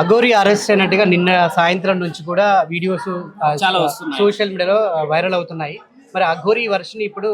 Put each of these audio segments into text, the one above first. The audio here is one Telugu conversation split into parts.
అఘోరి అరెస్ట్ అయినట్టుగా నిన్న సాయంత్రం నుంచి కూడా వీడియోస్ చాలా. సోషల్ మీడియాలో వైరల్ అవుతున్నాయి. మరి అఘోరి వర్షని ఇప్పుడు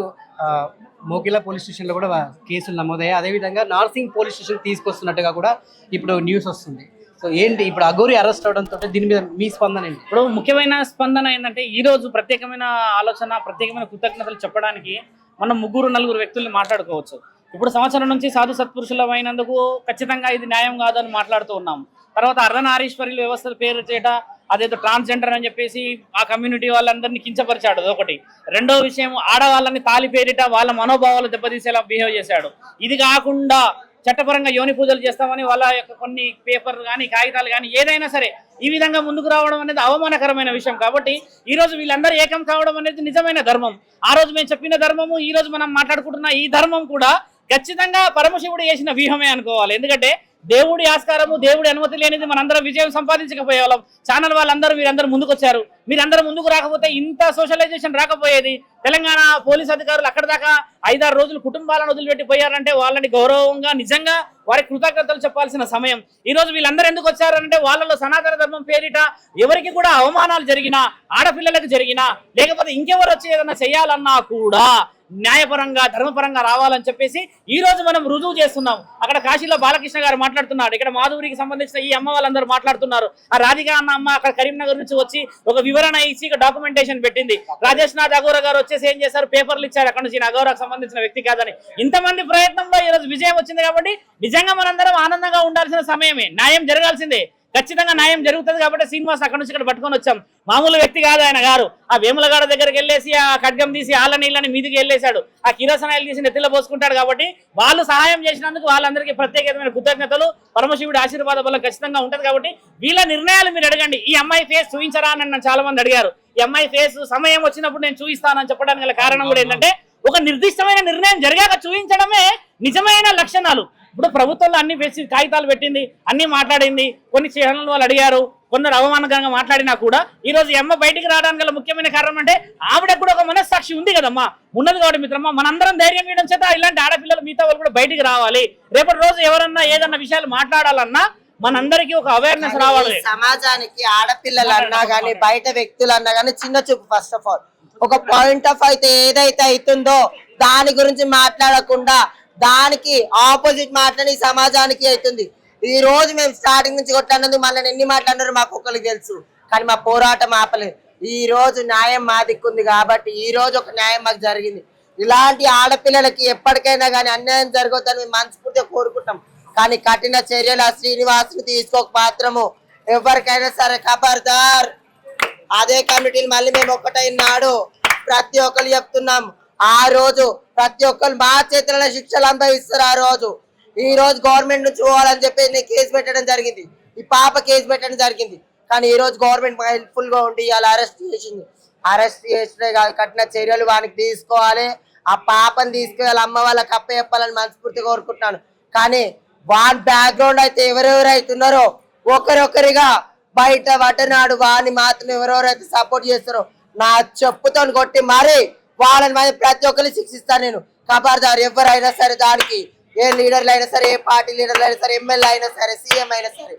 మోకిలా పోలీస్ స్టేషన్లో కూడా కేసులు నమోదయ్యాయి. అదేవిధంగా నార్సింగ్ పోలీస్ స్టేషన్ తీసుకొస్తున్నట్టుగా కూడా ఇప్పుడు న్యూస్ వస్తుంది. సో ఏంటి ఇప్పుడు అఘోరి అరెస్ట్ అవడంతో దీని మీద మీ స్పందన ఏంటి? ఇప్పుడు ముఖ్యమైన స్పందన ఏంటంటే ఈ రోజు ప్రత్యేకమైన ఆలోచన ప్రత్యేకమైన కృతజ్ఞతలు చెప్పడానికి మనం ముగ్గురు నలుగురు వ్యక్తుల్ని మాట్లాడుకోవచ్చు. ఇప్పుడు సంవత్సరం నుంచి సాధు సత్పురుషులమైనందుకు ఖచ్చితంగా ఇది న్యాయం కాదని మాట్లాడుతూ ఉన్నాం తర్వాత అర్ధనారీశ్వరుల వ్యవస్థ పేరు చేట అదేదో ట్రాన్స్జెండర్ అని చెప్పేసి ఆ కమ్యూనిటీ వాళ్ళందరినీ కించపరిచాడు ఒకటి రెండో విషయం ఆడవాళ్ళని తాలి పేరిట వాళ్ళ మనోభావాలు దెబ్బతీసేలా బిహేవ్ చేశాడు. ఇది కాకుండా చట్టపరంగా యోని పూజలు చేస్తామని వాళ్ళ యొక్క కొన్ని పేపర్ కానీ కాగితాలు కానీ ఏదైనా సరే ఈ విధంగా ముందుకు రావడం అనేది అవమానకరమైన విషయం కాబట్టి ఈ రోజు వీళ్ళందరూ ఏకం కావడం అనేది నిజమైన ధర్మం. ఆ రోజు మేము చెప్పిన ధర్మము ఈ రోజు మనం మాట్లాడుకుంటున్న ఈ ధర్మం కూడా ఖచ్చితంగా పరమశివుడు చేసిన వ్యూహమే అనుకోవాలి. ఎందుకంటే దేవుడి ఆస్కారము దేవుడి అనుమతి లేనిది మనందరం విజయం సంపాదించకపోయే వాళ్ళం ఛానల్ వాళ్ళందరూ మీరందరూ ముందుకు వచ్చారు మీరందరూ ముందుకు రాకపోతే ఇంత సోషలైజేషన్ రాకపోయేది. తెలంగాణ పోలీస్ అధికారులు అక్కడ దాకా ఐదారు రోజులు కుటుంబాలను వదిలిపెట్టి పోయారంటే వాళ్ళని గౌరవంగా నిజంగా వారి కృతజ్ఞతలు చెప్పాల్సిన సమయం. ఈ రోజు వీళ్ళందరూ ఎందుకు వచ్చారంటే వాళ్ళలో సనాతన ధర్మం పేరిట ఎవరికి కూడా అవమానాలు జరిగినా ఆడపిల్లలకు జరిగినా లేకపోతే ఇంకెవరు వచ్చి ఏదైనా చేయాలన్నా కూడా న్యాయపరంగా ధర్మపరంగా రావాలని చెప్పేసి ఈ రోజు మనం రుజువు చేస్తున్నాం అక్కడ కాశీలో బాలకృష్ణ గారు మాట్లాడుతున్నాడు. ఇక్కడ మాధురికి సంబంధించిన ఈ అమ్మ వాళ్ళందరూ మాట్లాడుతున్నారు. ఆ రాధిక అన్న అమ్మ అక్కడ కరీంనగర్ నుంచి వచ్చి ఒక వివరణ ఇచ్చి ఇక డాక్యుమెంటేషన్ పెట్టింది. రాజేష్ నాథ్ అగోరా గారు వచ్చేసి ఏం చేశారు? పేపర్లు ఇచ్చారు. అక్కడ నుంచి అగోరాకు సంబంధించిన వ్యక్తి కాదని. ఇంతమంది ప్రయత్నంలో ఈ రోజు విజయం వచ్చింది కాబట్టి నిజంగా మనందరం ఆనందంగా ఉండాల్సిన సమయమే. న్యాయం జరగాల్సిందే. ఖచ్చితంగా న్యాయం జరుగుతుంది కాబట్టి శ్రీనివాస్ అక్కడ నుంచి ఇక్కడ పట్టుకొని వచ్చాం. మామూలు వ్యక్తి కాదు ఆయన గారు. ఆ వేములగాడ దగ్గరికి వెళ్ళేసి ఆ ఖడ్గం తీసి ఆళ్ళ నీళ్ళని మీదికి వెళ్ళేశాడు. ఆ కిరోసనాయిలు తీసి నెత్తిలో పోసుకుంటాడు కాబట్టి వాళ్ళు సహాయం చేసినందుకు వాళ్ళందరికీ ప్రత్యేకమైన కృతజ్ఞతలు పరమశివుడి ఆశీర్వాద వల్ల ఖచ్చితంగా ఉంటది కాబట్టి వీళ్ళ నిర్ణయాలు మీరు అడగండి. ఈ అమ్మాయి ఫేస్ చూపించరా అని నన్ను చాలా మంది అడిగారు. ఈ అమ్మాయి ఫేస్ సమయం వచ్చినప్పుడు నేను చూపిస్తానని చెప్పడానికి గల కారణం కూడా ఏంటంటే ఒక నిర్దిష్టమైన నిర్ణయం జరిగాక చూపించడమే నిజమైన లక్షణాలు. ఇప్పుడు ప్రభుత్వంలో అన్ని వేసి కాగితాలు పెట్టింది అన్ని మాట్లాడింది కొన్ని ఛానల్ వాళ్ళు అడిగారు కొందరు అవమానకరంగా మాట్లాడినా కూడా ఈ రోజు అమ్మ బయటికి రావడానికి గల ముఖ్యమైన కారణం అంటే ఆవిడకు కూడా ఒక మనస్సాక్షి ఉంది కదమ్మా. ఉన్నది కాబట్టి మిత్రమ్మా మనందరం ధైర్యం ఇవ్వడం చేత ఇలాంటి ఆడపిల్లలు మిగతా వాళ్ళు కూడా బయటికి రావాలి. రేపటి రోజు ఎవరన్నా ఏదన్నా విషయాలు మాట్లాడాలన్నా మనందరికీ ఒక అవేర్నెస్ రావాలి. సమాజానికి ఆడపిల్లలు అన్నా గానీ బయట వ్యక్తులు అన్నా గానీ చిన్న చూపు ఫస్ట్ ఆఫ్ ఆల్ ఒక పాయింట్ ఆఫ్ అయితే ఏదైతే అవుతుందో దాని గురించి మాట్లాడకుండా దానికి ఆపోజిట్ మాట్లాడి సమాజానికి అవుతుంది. ఈ రోజు మేము స్టార్టింగ్ నుంచి కొట్లాడినందుకు మళ్ళీ ఎన్ని మాట్లాడినారు మాకు ఒకరికి తెలుసు. కానీ మా పోరాటం ఆపలేదు. ఈ రోజు న్యాయం మా దిక్కుంది కాబట్టి ఈ రోజు ఒక న్యాయం మాకు జరిగింది. ఇలాంటి ఆడపిల్లలకి ఎప్పటికైనా కానీ అన్యాయం జరగొద్దని మేము మనస్ఫూర్తిగా కోరుకుంటాం. కానీ కఠిన చర్యలు ఆ శ్రీనివాసుని తీసుకోక మాత్రము ఎవరికైనా సరే ఖబర్దార్ అదే కమిటీలు మళ్ళీ మేము ఒక్కటైనాడు ప్రతి ఒక్కరు చెప్తున్నాం. ఆ రోజు ప్రతి ఒక్కరు మా చేతులలో శిక్షలు అనుభవిస్తారు ఆ రోజు. ఈ రోజు గవర్నమెంట్ నుంచి పోవాలని చెప్పి నేను కేసు పెట్టడం జరిగింది. ఈ పాప కేసు పెట్టడం జరిగింది. కానీ ఈ రోజు గవర్నమెంట్ హెల్ప్ఫుల్గా ఉండి ఇలా అరెస్ట్ చేసింది. అరెస్ట్ చేస్తే కాదు కఠిన చర్యలు వానికి తీసుకోవాలి. ఆ పాపని తీసుకెళ్ళి అమ్మ వాళ్ళకి అప్ప చెప్పాలని మనస్ఫూర్తిగా కోరుకుంటున్నాను. కానీ వాన్ బ్యాక్గ్రౌండ్ అయితే ఎవరెవరు అవుతున్నారో ఒకరొకరిగా బయట వటనాడు వాని మాత్రం ఎవరెవరైతే సపోర్ట్ చేస్తారో నా చెప్పుతో కొట్టి మరి వాళ్ళని మరి ప్రతి ఒక్కరిని శిక్షిస్తాను నేను. ఖబర్దారు ఎవరైనా సరే దానికి ఏ లీడర్లు అయినా సరే ఏ పార్టీ లీడర్లు అయినా సరే ఎమ్మెల్యే అయినా సరే సీఎం అయినా సరే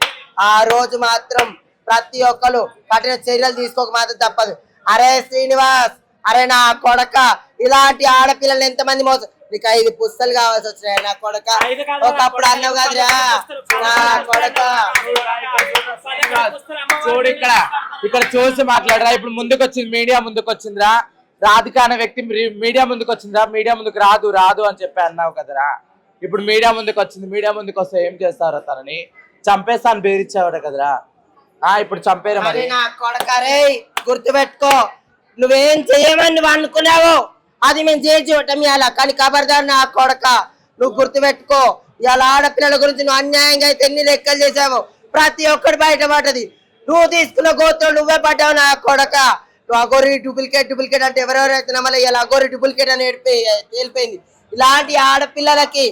ఆ రోజు మాత్రం ప్రతి ఒక్కరు కఠిన చర్యలు తీసుకోక మాత్రం తప్పదు. అరే శ్రీనివాస్ అరే నా కొడక ఇలాంటి ఆడపిల్లలు ఎంతమంది మోసం నీకు ఐదు పుస్తలు కావాల్సి వచ్చినాయి నా కొడక. ఒకప్పుడు అన్నావు కదరా నా కొడక. చూడు ఇక్కడ. ఇక్కడ చూసి మాట్లాడరా. ఇప్పుడు ముందుకు వచ్చింది మీడియా ముందుకు వచ్చిందిరా రాధిక అనే వ్యక్తి మీడియా ముందుకు వచ్చిందిరా మీడియా ముందుకు రాదు రాదు అని చెప్పి అన్నావు కదరా. ఇప్పుడు మీడియా ముందుకు వచ్చింది మీడియా ముందుకు వస్తే ఏం చేస్తారా తనని? చంపేస్తాను బెదిరించావట కదరా. ఆ ఇప్పుడు చంపేరా మరి. నా కొడక గుర్తుపెట్టుకో. నువ్వేం చెయ్యమని నువ్వు అనుకున్నావు అది మేము చేసి ఇలా కానీ ఖబర్దార్ నా కొడక. నువ్వు గుర్తుపెట్టుకో. ఇలా ఆడపిల్లల గురించి నువ్వు అన్యాయంగా అయితే ఎన్ని లెక్కలు చేసావు. ప్రతి ఒక్కటి బయటపడ్డది. నువ్వు తీసుకున్న గోత్రం నువ్వే పడ్డావు నా కొడక. నువ్వు అగోరి డూప్లికేట్ డూప్లికేట్ అంటే ఎవరెవరైతే నమ్మలే ఇలా అగోరి డూప్లికేట్ అని తేలిపోయింది. ఇలాంటి ఆడపిల్లలకి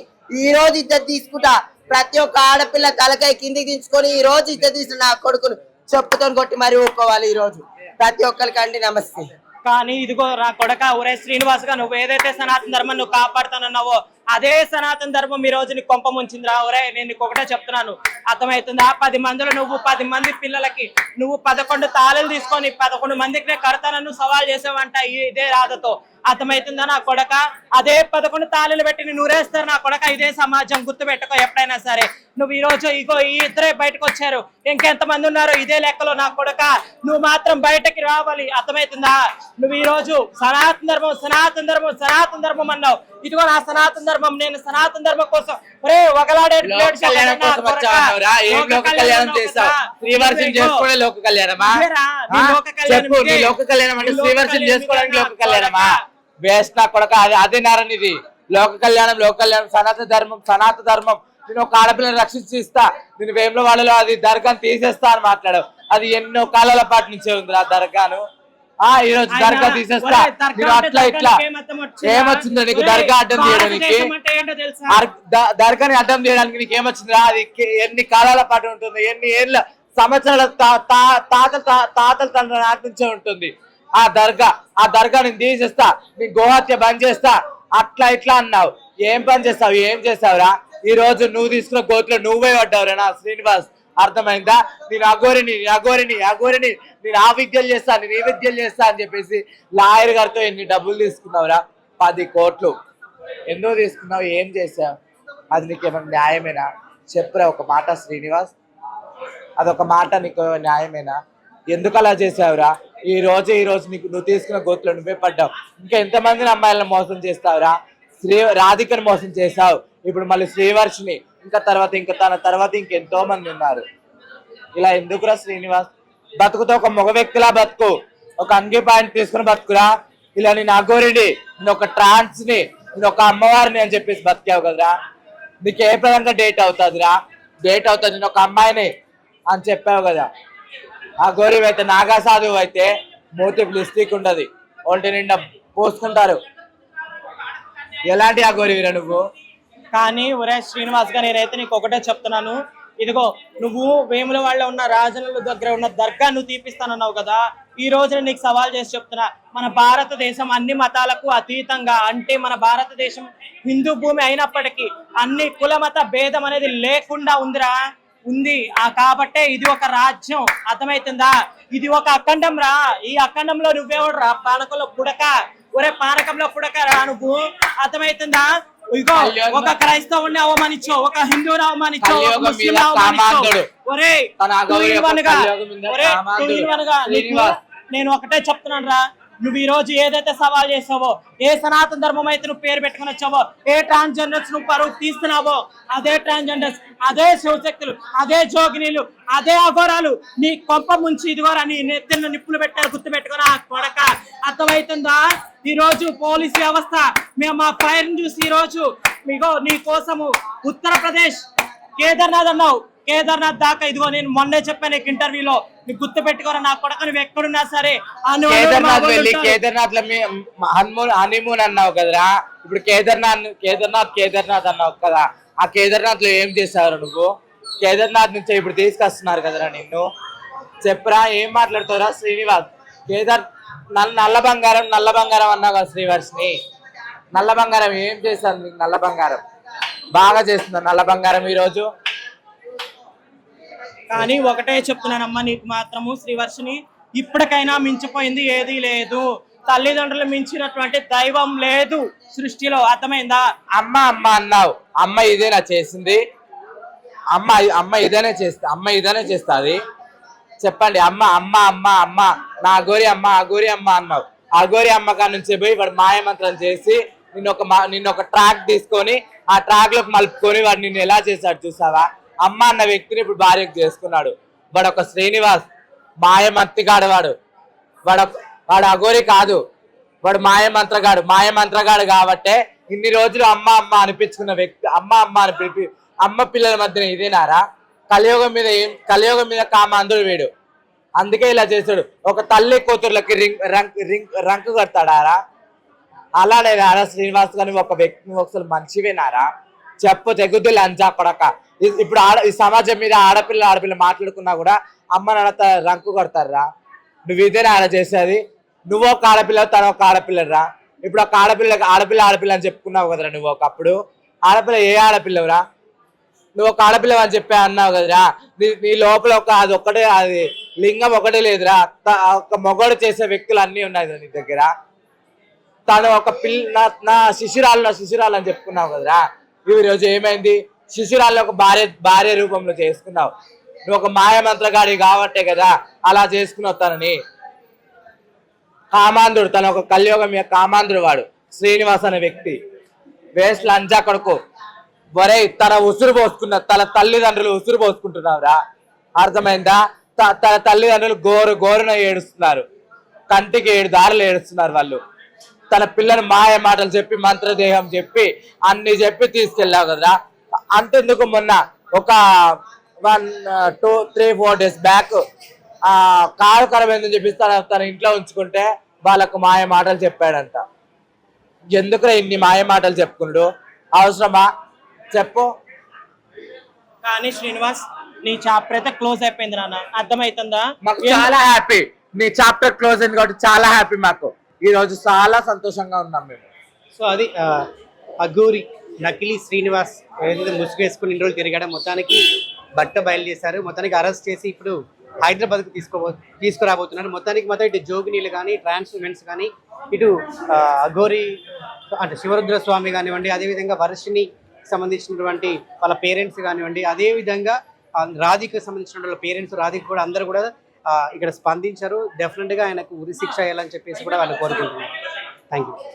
ఈ రోజు ఇద్దరు తీసుకుంటా. ప్రతి ఒక్క ఆడపిల్ల తలకాయ కిందికి దించుకొని ఈ రోజు ఇద్దరు తీసుకున్న నా కొడుకును చెప్పుతో కొట్టి మరీ ఒప్పుకోవాలి ఈ రోజు. ప్రతి ఒక్కరికి అండి నమస్తే. కానీ ఇదిగో నా కొడక ఒరే శ్రీనివాస్గా నువ్వు ఏదైతే సనాతన ధర్మం నువ్వు కాపాడుతానన్నావో అదే సనాతన ధర్మం ఈ రోజు నీకు కొంప ముంచిందిరా. ఒరే నేను నీకు ఒకటే చెప్తున్నాను. అర్థమవుతుందా? పది మందిలో నువ్వు పది మంది పిల్లలకి నువ్వు పదకొండు తాళలు తీసుకొని పదకొండు మందికి నేను కడతానని సవాల్ చేసావంట ఇదే రాధతో. అర్థమవుతుందా నా కొడక? అదే పదకొండు తాళలు పెట్టి నేను ఊరేస్తారు నా కొడక. ఇదే సమాజం గుర్తు పెట్టుకో ఎప్పుడైనా సరే. నువ్వు ఈ రోజు ఇగో ఈ ఇద్దరే బయటకు వచ్చారు. ఇంకెంత మంది ఉన్నారు ఇదే లెక్కలో నా కొడక. నువ్వు మాత్రం బయటకి రావాలి. అర్థమవుతుందా? నువ్వు ఈ రోజు సనాతన ధర్మం సనాతన ధర్మం సనాతన ధర్మం అన్నావు. ఇదిగో నా సనాతన ధర్మం నేను సనాతన ధర్మం కోసం ఒరే ఒకలాడే లోక కళ్యాణమా? లోక కళ్యాణం అంటే చేసుకోవడానికి కళ్యాణమా? కొడకా. వేస్ట్ నా కొడక. అది అదే నారని ఇది లోక కళ్యాణం లోక కళ్యాణం సనాతన ధర్మం సనాతన ధర్మం. నేను ఒక ఆడపిల్లని రక్షించి ఇస్తా. నేను వేముల వాళ్ళలో అది దర్గాను తీసేస్తా అని మాట్లాడావు. అది ఎన్నో కాలాల పాటు నుంచే ఉంది ఆ దర్గాను. ఆ ఈ రోజు దర్గా తీసేస్తా. నేను అట్లా ఇట్లా? ఏమొచ్చిందో నీకు దర్గా అడ్డం చేయడానికి? దర్గాని అడ్డం చేయడానికి నీకు ఏమొచ్చిందిరా? అది ఎన్ని కాలాల పాటు ఉంటుంది? ఎన్ని ఏళ్ళ సంవత్సరాల తాతల తాతల తండ్రి నాటి నుంచే ఉంటుంది. ఆ దర్గా ఆ దర్గా నేను తీసేస్తా. నీ గోహత్య బంద్ చేస్తా. అట్లా ఇట్లా అన్నావు. ఏం పని చేస్తావు? ఏం చేస్తావురా? ఈ రోజు నువ్వు తీసుకున్న గోతులో నువ్వే పడ్డావురేనా శ్రీనివాస్. అర్థమైందా? నేను అఘోరిని అఘోరిని అఘోరిని. నేను ఆ విద్యలు చేస్తా నేను ఈ విద్యలు చేస్తా అని చెప్పేసి లాయర్ గారితో ఎన్ని డబ్బులు తీసుకున్నావురా? పది కోట్లు. ఎందుకు తీసుకున్నావు? ఏం చేసావు అది నీకు ఏమైనా న్యాయమేనా? చెప్పురా ఒక మాట శ్రీనివాస్. అదొక మాట నీకు న్యాయమేనా? ఎందుకు అలా చేసావురా ఈ రోజు ఈ రోజు నీకు నువ్వు తీసుకున్న గోతులు నువ్వే పడ్డావు. ఇంకా ఎంతమందిని అమ్మాయిలను మోసం చేస్తావురా? శ్రీ రాధికను మోసం చేసావు ఇప్పుడు మళ్ళీ శ్రీవర్షిని ఇంకా తర్వాత ఇంకా తన తర్వాత ఇంకెంతో మంది ఉన్నారు. ఇలా ఎందుకురా శ్రీనివాస్? బతుకుతో ఒక మగ వ్యక్తిలా బతుకు. ఒక అంగి పాయింట్ తీసుకుని బతుకురా. ఇలా నేను అఘోరిని నేను ఒక ట్రాన్స్ని నేను ఒక అమ్మవారిని అని చెప్పేసి బతికావు కదరా. నీకు ఏ పరంగా డేట్ అవుతుందిరా? డేట్ అవుతుంది నేను ఒక అమ్మాయిని అని చెప్పావు కదా. ఆ గోరి అయితే నాగా సాధువు అయితే మూతి లిస్టిక్ ఉండదు. ఒంటి నిండా పోసుకుంటారు. ఎలాంటి ఆ గోరివిరా నువ్వు? కానీ ఒరే శ్రీనివాస్గా నేనైతే నీకు ఒకటే చెప్తున్నాను. ఇదిగో నువ్వు వేముల వాళ్ళ ఉన్న రాజనుల దగ్గర ఉన్న దర్గా నువ్వు తీపిస్తానన్నావు కదా. ఈ రోజు నీకు సవాల్ చేసి చెప్తున్నా. మన భారతదేశం అన్ని మతాలకు అతీతంగా అంటే మన భారతదేశం హిందూ భూమి అయినప్పటికీ అన్ని కుల మత భేదం అనేది లేకుండా ఉందిరా. ఉంది. ఆ కాబట్టే ఇది ఒక రాజ్యం. అర్థమైతుందా? ఇది ఒక అఖండం రా. ఈ అఖండంలో నువ్వేవాడు రా పానకంలో పుడక. ఒరే పానకంలో పుడక రా నువ్వు. అర్థమైతుందా? ఒక క్రైస్తవుని అవమానించావు ఒక హిందువుని అవమానించావు ఒక అవమానించావు కామాంధుడు. ఒరే. నేను ఒకటే చెప్తున్నాను రా నువ్వు ఈ రోజు ఏదైతే సవాల్ చేసావో ఏ సనాతన ధర్మం అయితే నువ్వు పేరు పెట్టుకుని వచ్చావో ఏ ట్రాన్స్జెండర్స్ నువ్వు పరువు తీస్తున్నావో అదే ట్రాన్స్జెండర్స్ అదే శివశక్తులు అదే జోగినీలు అదే అఘోరాలు నీ కొంప ముంచి ఇదిగోరా నీ నెత్తిన నిప్పులు పెట్టారు గుర్తు పెట్టుకుని ఆ కొడక. అర్థమవుతుందా? ఈ రోజు పోలీస్ వ్యవస్థ మేము మా ఫైర్ చూసి ఈ రోజు మీగో నీ కోసము ఉత్తరప్రదేశ్ కేదార్నాథ్ అన్నావు. కేదార్నాథ్ దాకా ఇదిగో నేను మొన్నే చెప్పాను నీకు ఇంటర్వ్యూలో. నీకు గుర్తు పెట్టుకోరా నా కొడక నువ్వు ఎక్కడున్నా సరే కేదార్నాథ్ వాళ్ళు. కేదార్నాథ్ హనుమూన్ హనీమూన్ అన్నావు కదరా? ఇప్పుడు కేదార్నాథ్ కేదార్నాథ్ కేదార్నాథ్ అన్నావు కదా. ఆ కేదార్నాథ్లో ఏం చేశారు నువ్వు? కేదార్నాథ్ నుంచి ఇప్పుడు తీసుకొస్తున్నారు కదరా నిన్ను. చెప్పురా ఏం మాట్లాడుతావురా శ్రీనివాస్? కేదార్ నల్ల నల్ల బంగారం నల్ల బంగారం అన్నావు కదా శ్రీవర్షిని. నల్ల బంగారం ఏం చేశారు నీకు నల్ల బంగారం? బాగా చేస్తున్నారు నల్ల బంగారం ఈ రోజు కానీ ఒకటే చెప్తున్నానమ్మా నీకు మాత్రము శ్రీవర్షిని ఇప్పటికైనా మించిపోయింది ఏది లేదు. తల్లిదండ్రులు మించినటువంటి దైవం లేదు. సృష్టిలో అర్థమైందా? అమ్మ అమ్మ అన్నావు. అమ్మ ఇదేనా చేసింది? అమ్మ అమ్మ ఇదేనే చేస్తా అమ్మ ఇదేనే చేస్తుంది? చెప్పండి అమ్మ అమ్మ అమ్మ అమ్మ. నా గోరి అమ్మ ఆ గోరి అమ్మ అన్నావు. ఆ గోరి అమ్మ కాడ నుంచి పోయి వాడు మాయమంత్రం చేసి నిన్న ఒక మా- నిన్న ఒక ట్రాక్ తీసుకొని ఆ ట్రాక్లోకి మలుపుకొని వాడు నిన్ను ఎలా చేశాడు చూసావా? అమ్మ అన్న వ్యక్తిని ఇప్పుడు భార్యకు చేసుకున్నాడు. వాడు ఒక శ్రీనివాస్ మాయమంత్రిగాడు వాడు. వాడు వాడు అఘోరి కాదు. వాడు మాయమంత్రగాడు మాయమంత్రగాడు కాబట్టే ఇన్ని రోజులు అమ్మ అమ్మ అనిపించుకున్న వ్యక్తి అమ్మ అమ్మ అని పిలిపి అమ్మ పిల్లల మధ్యన ఇదేనారా? కలియుగం మీద ఏం కలియుగం మీద కామాంధుడు వీడు. అందుకే ఇలా చేశాడు. ఒక తల్లి కూతుర్లకి రింగ్ రంక్ రింగ్ రంకు కడతాడారా? అలానే రారా శ్రీనివాస్ గాని ఒక వ్యక్తి ఒకసారి మంచివేనారా? చెప్పు తెగుద్దు లంచా కొడక ఇప్పుడు ఆడ ఈ సమాజం మీద ఆడపిల్ల ఆడపిల్ల మాట్లాడుకున్నా కూడా అమ్మ నాన్న రంకు కొడతారా నువ్వు ఇదేనా ఆడ చేసేది? నువ్వు ఒక ఆడపిల్ల తను ఒక ఆడపిల్లరా ఇప్పుడు ఒక ఆడపిల్ల ఆడపిల్ల ఆడపిల్ల అని చెప్పుకున్నావు కదరా నువ్వు ఒకప్పుడు. ఆడపిల్ల ఏ ఆడపిల్లవురా? నువ్వు ఒక ఆడపిల్ల అని చెప్పి అన్నావు కదరా. నీ నీ లోపల ఒక అది ఒక్కటే అది లింగం ఒకటే లేదురా. త- ఒక మొగడు చేసే వ్యక్తులు అన్నీ ఉన్నాయి నీ దగ్గర. తను ఒక పిల్ల నా నా శిశురాలు నా శిశురాలు అని చెప్పుకున్నావు కదరా. ఈ రోజు ఏమైంది? శిశురాలు ఒక భార్య భార్య రూపంలో చేసుకున్నావు. నువ్వు ఒక మాయ మంత్రగాడి కాబట్టే కదా అలా చేసుకుని తనని. కామాంధుడు తన ఒక కలియుగం యొక్క కామాంధుడు వాడు శ్రీనివాస్ అనే వ్యక్తి. వేస్ట్ లంచా కొడుకు. ఒరే తన ఉసురు పోసుకున్న తన తల్లిదండ్రులు ఉసురు పోసుకుంటున్నావురా? అర్థమైందా? త- తన తల్లిదండ్రులు గోరు గోరున ఏడుస్తున్నారు. కంటికి ఏడు దారులు ఏడుస్తున్నారు వాళ్ళు. తన పిల్లని మాయ మాటలు చెప్పి మంత్రదేహం చెప్పి అన్ని చెప్పి తీసుకెళ్ళావు కదరా అంతెందుకు మొన్న ఒక one two three four days back ఆ కారు ఖరాబ్ అయిందని చెప్పి తన తన ఇంట్లో ఉంచుకుంటే వాళ్ళకు మాయ మాటలు చెప్పాడంట. ఎందుకురా ఇన్ని మాయ మాటలు చెప్పుకుండు? అవసరమా? చెప్పు. కానీ శ్రీనివాస్ నీ చాప్టర్ అయితే క్లోజ్ అయిపోయింది నాన్న. అర్థమవుతుందా మాకు చాలా హ్యాపీ. నీ చాప్టర్ క్లోజ్ అయింది కాబట్టి చాలా హ్యాపీ మాకు. ఈ రోజు చాలా సంతోషంగా ఉన్నాం మేము. సో అది ఆ, అఘోరి నకిలీ శ్రీనివాస్ ఏదైతే ముసుగు వేసుకుని ఇన్ని రోజులు తిరిగాడో మొత్తానికి బట్ట బయలు చేశారు. మొత్తానికి అరెస్ట్ చేసి ఇప్పుడు హైదరాబాద్కు తీసుకోబో తీసుకురాబోతున్నారు. మొత్తానికి మొత్తం ఇటు జోగినీలు కానీ ట్రాన్స్మెంట్స్ కానీ ఇటు అఘోరి అంటే శివరుద్ర స్వామి కానివ్వండి అదేవిధంగా వర్షిని సంబంధించినటువంటి వాళ్ళ పేరెంట్స్ కానివ్వండి అదేవిధంగా రాధికి రాధికకు సంబంధించిన వాళ్ళ పేరెంట్స్ రాధిక కూడా అందరూ కూడా ఇక్కడ స్పందించారు. డెఫినెట్గా ఆయనకు ఉరి శిక్ష వేయాలని చెప్పేసి కూడా వాళ్ళు కోరుకుంటున్నారు. Thank you